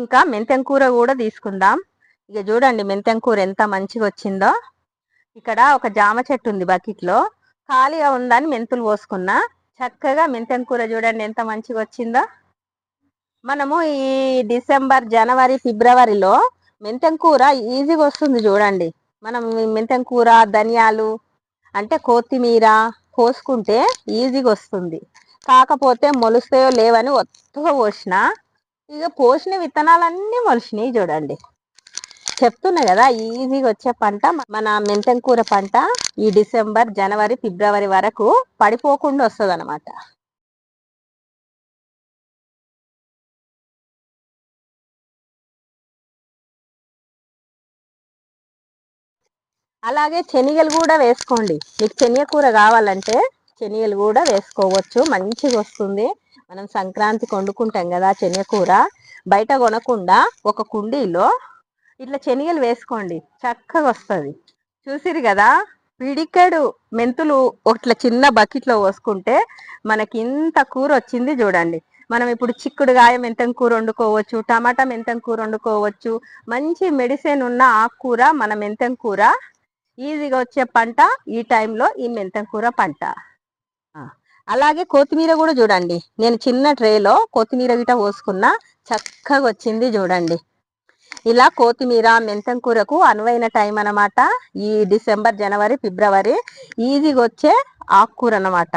ఇంకా మెంతెం కూర కూడా తీసుకుందాం. ఇక చూడండి మెంతెం కూర ఎంత మంచిగా వచ్చిందో ఇక్కడ ఒక జామ చెట్టు ఉంది బకెట్లో. ఖాళీగా ఉందని మెంతులు పోసుకున్నా. చక్కగా మెంతెం కూర చూడండి ఎంత మంచిగా వచ్చిందో మనము ఈ డిసెంబర్ జనవరి ఫిబ్రవరిలో మెంతెం కూర ఈజీగా వస్తుంది చూడండి. మనం మెంతెం కూర ధనియాలు అంటే కొత్తిమీర కోసుకుంటే ఈజీగా వస్తుంది కాకపోతే మొలుస్తాయో లేవని ఒత్తుగా పోసిన ఇక పోసిన విత్తనాలన్నీ మొలిచినాయి చూడండి. చెప్తున్నా కదా ఈజీగా వచ్చే పంట మన మెంతెం కూర పంట ఈ డిసెంబర్ జనవరి ఫిబ్రవరి వరకు పడిపోకుండా వస్తుంది అనమాట అలాగే శనిగలు కూడా వేసుకోండి. మీకు శనిగ కూర కావాలంటే శనిగలు కూడా వేసుకోవచ్చు. మంచిగా వస్తుంది. మనం సంక్రాంతి వండుకుంటాం కదా శనగకూర బయట కొనకుండా ఒక కుండీలో ఇట్లా శనగలు వేసుకోండి చక్కగా వస్తుంది. చూసిరు కదా పిడికెడు మెంతులు ఇట్లా చిన్న బకెట్లో పోసుకుంటే మనకి ఇంత కూర వచ్చింది చూడండి. మనం ఇప్పుడు చిక్కుడుగాయ మెంతం కూర వండుకోవచ్చు టమాటా మెంతం కూర వండుకోవచ్చు మంచి మెడిసిన్ ఉన్న ఆకుకూర మన మెంతం కూర ఈజీగా వచ్చే పంట ఈ టైంలో ఈ మెంతం కూర పంట. అలాగే కొత్తిమీర కూడా చూడండి. నేను చిన్న ట్రేలో కొత్తిమీర గిట పోసుకున్న చక్కగా వచ్చింది చూడండి. ఇలా కొత్తిమీర మెంతం కూరకు అనువైన టైం అనమాట ఈ డిసెంబర్ జనవరి ఫిబ్రవరి ఈజీగా వచ్చే ఆకుకూర అనమాట